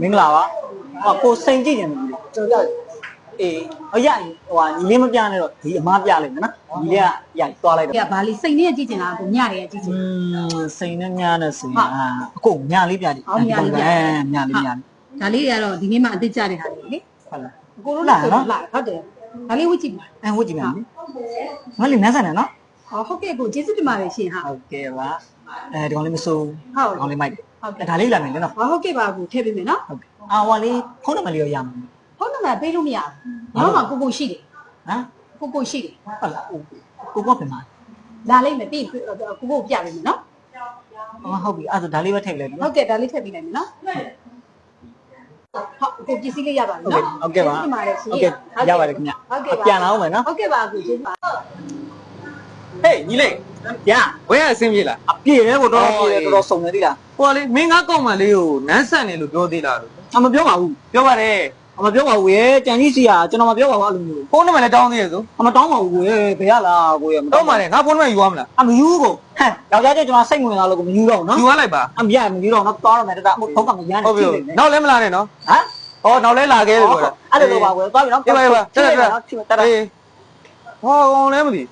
မင်္ဂလာပါဟောကိုစိန်ကြည့်နေတယ်ကျွန်တော်အေးဟိုရဟိုဟာညီလေးမပြနဲ့တော့ဒီအမားပြလိုက်မယ်နော်ညီလေးကရိုက်သွားလိုက်တော့ကဘာလေးစိတ်နဲ့ကြည့်ချင်တာကိုညရဲကြည့်ချင်อืมစိန်နဲ့ညာနဲ့စိန်အာအခုညာလေးပြကြည့်ဟုတ်ညာလေးပြအဲညာလေးညာလေးဒါလေးတွေကတော့ဒီနေ့မှအစ်စ်ကြတဲ့ဟာလေးလေဟုတ်လားအကိုတို့လည်းဆိုတော့လာဟုတ်တယ်ဒါလေးဝစ်ကြည့်ပါအဲဝတ်ကြည့်မယ်မလေးနန်းဆန်နဲ့နော်ဟောဟုတ်ကဲ့ကိုကျေးဇူးတင်ပါတယ်ရှင်ဟာဟုတ်ကဲ့ပါ အဲဒီကောင်လေးမစိုးဟုတ်ဒီကောင်လေးမိုက်တယ်ဟုတ်ကဲ့ဒါလေးလာမယ်နော်ဟောဟုတ်ကဲ့ပါကိုထည့်ပေးမယ်နော်ဟုတ်ကဲ့အာဟိုလေးဖုန်းနံပါတ်လေးရောရမှာဖုန်းနံပါတ်ပေးလို့မရဘူးဘာမှကိုကိုရှိတယ်ဟမ်ကိုကိုရှိတယ်ဟုတ်လားကိုကိုပြင်ပါလာလိုက်မယ်ပြီးကိုကိုပြပေးမယ်နော်ဟောဟုတ်ပြီအဲ့ဒါဒါလေးပဲထည့်လိုက်နော်ဟုတ်ကဲ့ဒါလေးထည့်ပေးလိုက်မယ်နော်ဟုတ်ကိုပစ္စည်းလေးရပါပြီဟုတ်ကဲ့နော်ဟုတ်ကဲ့ပါကျေးဇူးတင်ပါတယ်ရှင်ဟုတ်ကဲ့ရပါတယ်ခင်ဗျဟုတ်ကဲ့ပါပြန်လာအောင်မယ်နော်ဟုတ်ကဲ့ပါကိုကျေးဇူးပါ ဟေးညီလေးညာဝဲရအဆင်ပြေလားအပြည့်ရဲကိုတော်တော်အော်ပြည့်ရဲအေးတော်တော်စုံနေသေးလားဟိုကလေမင်းကားကောက်မှလေးကိုနန်းဆန်နေလို့ပြောသေးလားလို့အမပြောပါဘူးပြောပါတယ်အမပြောပါဘူးရေကြံကြီးစီကကျွန်တော်မပြောပါဘူးအဲ့လိုမျိုးဖုန်းနံပါတ်လည်းတောင်းသေးရဆိုအမတောင်းပါဘူးရေဘယ်ရလားကိုရမတောင်းပါလေငါဖုန်းနံပါတ်ယူရမလားအမယူကိုဟမ်ယောက်ျားချင်းကျွန်တော်စိတ်ဝင်လာလို့ကိုမယူတော့ဘူးနော်ယူရလိုက်ပါအမရမယူတော့တော့တောင်းရမယ်တတအမထုတ်ကမရမ်းနေဟုတ်ပြီကြည့်နေနောက်လည်းမလာနဲ့နော်ဟမ်ဟောနောက်လည်းလာခဲ့လို့ပြောတာအဲ့လိုတော့ပါကွယ်သွားပြီနော်ပြပါပြပါတက်တက်တက်တက်တက်အေးဟောကောင်လည်းမသိ